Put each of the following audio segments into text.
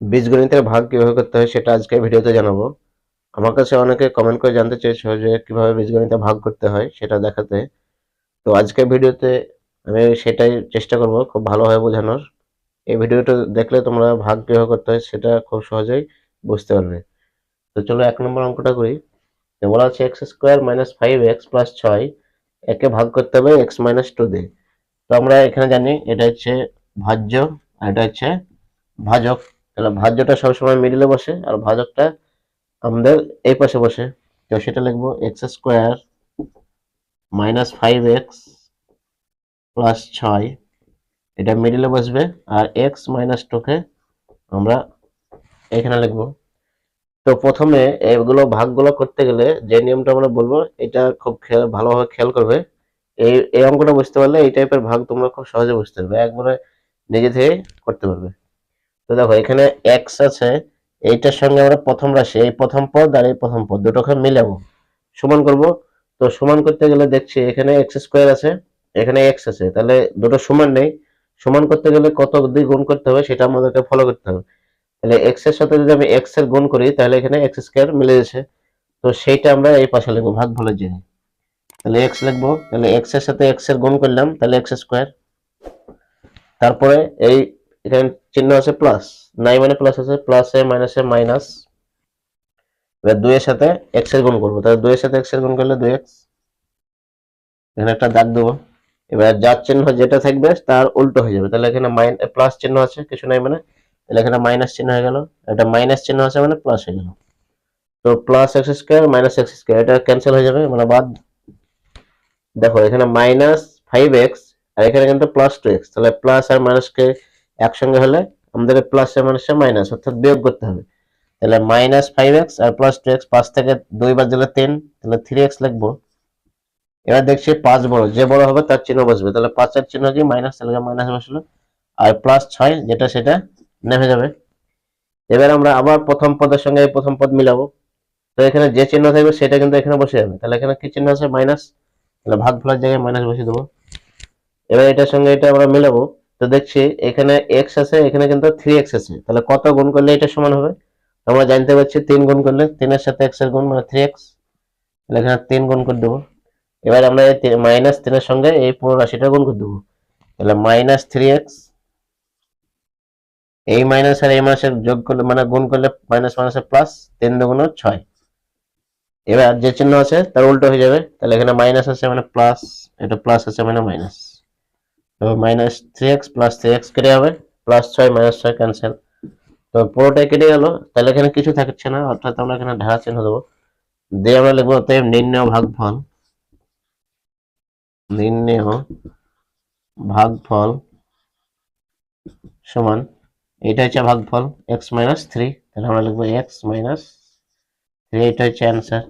বীজগণিতের ভাগ কীভাবে করতে হয় সেটা আজকে ভিডিওতে জানাব। আমার কাছে অনেকে কমেন্ট করে জানতে চেয়েছো যে কীভাবে বীজগণিতে ভাগ করতে হয় সেটা দেখাতে। তো আজকে ভিডিওতে আমি সেটাই চেষ্টা করব খুব ভালোভাবে বোঝানোর। এই ভিডিওটা দেখলে তোমরা ভাগ কীভাবে করতে হয় সেটা খুব সহজেই বুঝতে পারবে। তো চলো এক নম্বর অঙ্কটা করি। তো বলা আছে X square minus five X plus ছয় একে ভাগ করতে হবে এক্স মাইনাস টু দিয়ে। তো আমরা এখানে জানি এটা হচ্ছে ভাজ্য আর এটা হচ্ছে ভাজক। তাহলে ভাজ্যটা সবসময় মিডিলে বসে আর ভাজকটা আমাদের এই পাশে বসে। তো সেটা লিখব X square minus five X plus ছয়। এটা মিডিলে বসবে আর এক্স মাইনাস টুকে আমরা এখানে লিখব। তো প্রথমে এগুলো ভাগগুলো করতে গেলে যে নিয়মটা আমরা বলব, এটা খুব ভালোভাবে খেয়াল করবে। এই এই অঙ্কটা বুঝতে পারলে এই টাইপের ভাগ তোমরা খুব সহজে বুঝতে পারবে। একবারে নিজে থেকে করতে পারবে। তো দেখো, এখানে এক্স আছে, এইটার সঙ্গে আমরা প্রথম রাশি, এই প্রথম পদ আর এই প্রথম পদ, দুটোকে মিলাবো। সমান করব। তো সমান করতে গেলে দেখছি এখানে এক্স স্কোয়ার আছে, এখানে এক্স আছে, তাহলে দুটো সমান নেই। সমান করতে গেলে কত দিয়ে গুণ করতে হবে সেটা আমাদেরকে ফলো করতে হবে। তাহলে এক্সের সাথে যদি আমি এক্সের গুণ করি, তাহলে এখানে এক্স স্কোয়ার মিলে যাচ্ছে তো সেইটা আমরা এই পাশে লিখব, ভাগ ভালো জায়গায় তাহলে এক্স লিখব, তাহলে এক্সের সাথে এক্সের গুণ করলাম, তাহলে এক্স স্কোয়ার তারপরে এই এখানে চিহ্ন আছে প্লাস নাই মানে প্লাস আছে প্লাস মাইনাস মাইনাস এবার দুইয়ের সাথে এক্সের গুণ করব। তাহলে দুইয়ের সাথে এক্সের গুণ করলে দুই এক্স এখানে একটা দাগ দেবো। এবার যার চিহ্ন যেটা থাকবে তার উল্টো হয়ে যাবে। তাহলে এখানে মাইন প্লাস চিহ্ন আছে, কিছু নাই মানে। তাহলে এখানে মাইনাস চিহ্ন হয়ে গেল। এটা মাইনাস চিহ্ন আছে মানে প্লাস হয়ে গেল। তো plus X square minus X square এটা ক্যান্সেল হয়ে যাবে মানে বাদ। দেখো, এখানে মাইনাস ফাইভ এক্স আর এখানে কিন্তু প্লাস টু এক্স তাহলে প্লাস আর মাইনাসকে একসঙ্গে হলে আমাদের প্লাস মাইনাসে মাইনাস, অর্থাৎ বিয়োগ করতে হবে। তাহলে মাইনাস ফাইভ এক্স আর প্লাস টু এক্স পাঁচ থেকে দুই বাদ দিলে তিন তাহলে থ্রি এক্স লিখব। এবার দেখছি পাঁচ বড়, যে বড় হবে তার চিহ্ন বসবে। তাহলে পাঁচের চিহ্ন কি? মাইনাস তাহলে মাইনাস বসল? আর প্লাস ছয়, যেটা সেটা নেমে যাবে। এবার আমরা আবার প্রথম পদের সঙ্গে এই প্রথম পদ মিলাবো। তো এখানে যে চিহ্ন থাকবে সেটা কিন্তু এখানে বসে যাবে। তাহলে এখানে কি চিহ্ন আছে? মাইনাস তাহলে ভাগ ফলার জায়গায় মাইনাস বসিয়ে দেবো। এবার এটার সঙ্গে এটা আমরা মিলাবো। তো দেখছি এখানে এক্স আছে, এখানে কিন্তু থ্রি এক্স আছে। তাহলে কত গুণ করলে এটা সমান হবে? আমরা জানতে পারছি তিন গুণ করলে তিনের সাথে এক্সের গুণ মানে থ্রি এক্স তাহলে এখানে তিন গুণ করে দেবো। এবার আমরা মাইনাস তিনের সঙ্গে এই পুরো রাশিটা গুণ করে দেবো। তাহলে মাইনাস থ্রি এক্স এই মাইনাস আর এই মাইনাসের যোগ করলে মানে গুণ করলে মাইনাস মাইনাসে প্লাস তিন দুগুণ ছয়। এবার যে চিহ্ন আছে, তার উল্টো হয়ে যাবে। তাহলে এখানে মাইনাস আছে মানে প্লাস এটা প্লাস আছে মানে মাইনাস তো minus three x plus three x কেটে যাবে প্লাস ছয় মাইনাস ছয় ক্যান্সেল তো পুরোটাই কেটে গেল, তাহলে এখানে কিছু থাকছে না, অর্থাৎ আমরা এখানে ধারা চিহ্ন দেবো। দিয়ে আমরা লিখব অতএব নির্ণয় ভাগফল নির্ণয় ভাগফল সমান এটা হচ্ছে ভাগফল এক্স মাইনাস থ্রি তাহলে আমরা লিখব এক্স মাইনাস থ্রি এটা হচ্ছে অ্যান্সার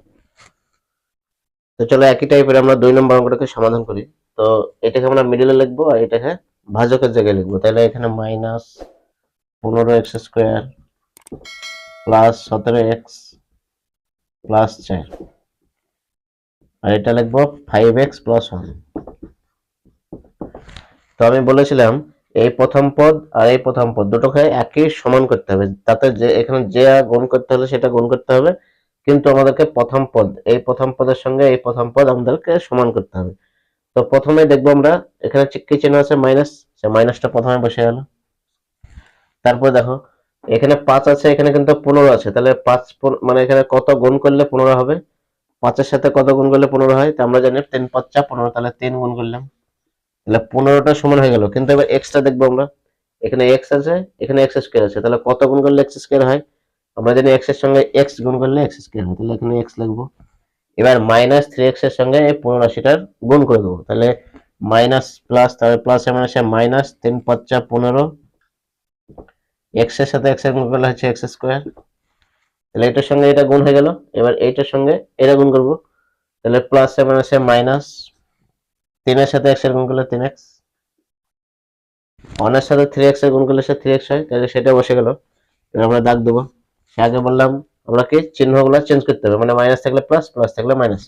তো চলো একই টাইপের আমরা দুই নম্বর অঙ্কটাকে সমাধান করি। তো এটাকে আমরা মিডিলে লিখব আর এটাকে ভাজকের জায়গায় লিখব। তাহলে এখানে মাইনাস পনেরো এক্স স্কোয়ার প্লাস সতেরো এক্স প্লাস চার। আর এটা লিখব ফাইভ এক্স প্লাস ওয়ান তো আমি বলেছিলাম, এই প্রথম পদ আর এই প্রথম পদ দুটোকে একই সমান করতে হবে। তাতে যে এখানে যে গুণ করতে হলে সেটা গুণ করতে হবে। কিন্তু আমাদেরকে প্রথম পদ, এই প্রথম পদের সঙ্গে এই প্রথম পদ আমাদেরকে সমান করতে হবে। তো প্রথমে দেখব আমরা, এখানে কি চিহ্ন আছে? মাইনাস সে মাইনাসটা প্রথমে বসে গেল। তারপর দেখো, এখানে পাঁচ আছে, এখানে কিন্তু পনেরো আছে। তাহলে পাঁচ মানে এখানে কত গুণ করলে পনেরো হবে? পাঁচের সাথে কত গুণ করলে পনেরো হয়? তো আমরা জানি তিন পাঁচটা পনেরো, তাহলে তিন গুণ করলাম। তাহলে পনেরোটা সমান হয়ে গেল। কিন্তু এবার এক্সটা দেখব আমরা। এখানে এক্স আছে, এখানে এক্স স্কোয়ার আছে। তাহলে কত গুণ করলে এক্স স্কোয়ার হয়? আমরা জানি এক্সের সঙ্গে এক্স গুণ করলে এক্স স্কোয়ার হয়, তাহলে এখানে এক্স লিখব এবার মাইনাস থ্রি এক্সের সঙ্গে এই পনেরো রাশিটার গুণ করে দেবো, তাহলে মাইনাস প্লাস তাহলে প্লাস এ মাইনাসে মাইনাস তিন পাঁচটা পনেরো। এক্সের সাথে এক্সের গুণ করলে হচ্ছে এক্স স্কোয়ার তাহলে এটার সঙ্গে এটা গুণ হয়ে গেল, এবার এইটার সঙ্গে এটা গুণ করব। তাহলে প্লাস এ মাইনাসে মাইনাস তিনের সাথে এক্সের গুণ করলে তিন এক্স ওয়ানের সাথে থ্রি এক্সের গুণ করলে সে থ্রি এক্স হয়, তাহলে সেটা বসে গেল। এবার আমরা দাগ দেবো। আগে বললাম, আমরা কি চিহ্নগুলো চেঞ্জ করতে হবে? মানে মাইনাস থাকলে প্লাস প্লাস থাকলে মাইনাস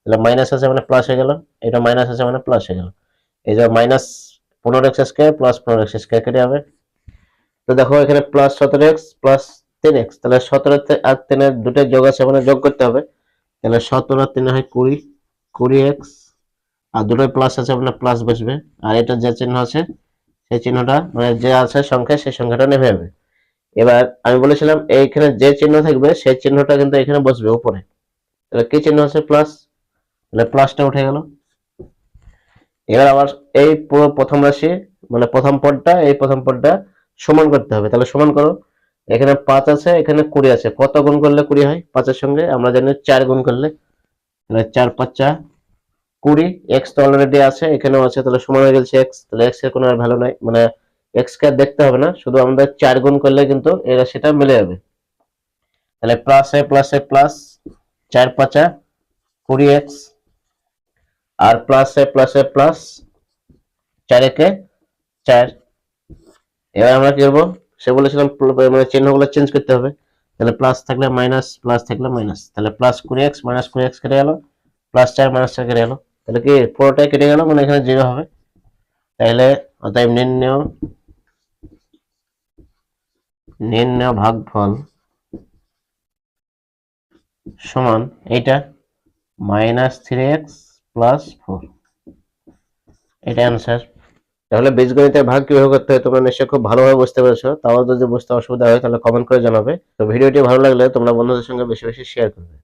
তাহলে মাইনাস আছে মানে প্লাস হয়ে গেল। এটা মাইনাস আছে মানে প্লাস হয়ে গেল। এই যে মাইনাস পনেরো এক্স স্কোয়ার প্লাস পনেরো এক্স স্কোয়ার কেটে যাবে। তো দেখো, এখানে প্লাস সতেরো এক্স প্লাস তিন এক্স তাহলে সতেরো আর তিনের দুটো যোগ আছে মানে যোগ করতে হবে। তাহলে সতেরো আর তিনে হয় কুড়ি কুড়ি এক্স আর দুটোই প্লাস আছে মানে প্লাস বসবে। আর এটা যে চিহ্ন আছে, সেই চিহ্নটা মানে যে আছে সংখ্যা, সেই সংখ্যাটা নেমে যাবে এবার আমি বলেছিলাম এইখানে যে চিহ্ন থাকবে সেই চিহ্নটা কিন্তু এখানে বসবে উপরে। তাহলে কি চিহ্ন আছে? প্লাস তাহলে প্লাসটা উঠে গেল। এবার আবার এই পুরো প্রথম রাশি মানে প্রথম পদটা, এই প্রথম পদটা সমান করতে হবে। তাহলে সমান করো। এখানে পাঁচ আছে, এখানে কুড়ি আছে। কত গুণ করলে কুড়ি হয়? পাঁচের সঙ্গে আমরা জানি চার গুণ করলে। তাহলে চার পাঁচা কুড়ি এক্স তো অলরেডি আছে, এখানেও আছে। তাহলে সমান হয়ে গেছে এক্স তাহলে এক্সের কোনো আর ভ্যালু নাই। মানে এক্স কে আর দেখতে হবে না, শুধু আমাদের চার গুণ করলে কিন্তু এই রাশিটা মিলে যাবে। তাহলে প্লাস এ প্লাস এ প্লাস চার পাঁচা, কুড়ি এক্স আর প্লাস এ প্লাস এ প্লাস চার একে চার। এবার আমরা কি করব? সে বলেছিলাম মানে চিহ্নগুলো চেঞ্জ করতে হবে। তাহলে প্লাস থাকলে মাইনাস প্লাস থাকলে মাইনাস তাহলে প্লাস কুড়ি এক্স মাইনাস কুড়ি এক্স কেটে গেল প্লাস চার মাইনাস চার কেটে গেল। তাহলে কি পুরোটাই কেটে গেল? মানে এখানে জিরো হবে। তাহলে অতএব নির্ণয় নির্ণয় ভাগফল সমান এটা minus three x plus four এটা অ্যান্সার তাহলে বীজগণিতের ভাগ কীভাবে করতে হয় তোমরা নিশ্চয়ই খুব ভালোভাবে বুঝতে পেরেছ। তাও যদি বুঝতে অসুবিধা হয় তাহলে কমেন্ট করে জানাবে। তো ভিডিওটি ভালো লাগলে তোমরা বন্ধুদের সঙ্গে বেশি বেশি শেয়ার করবে।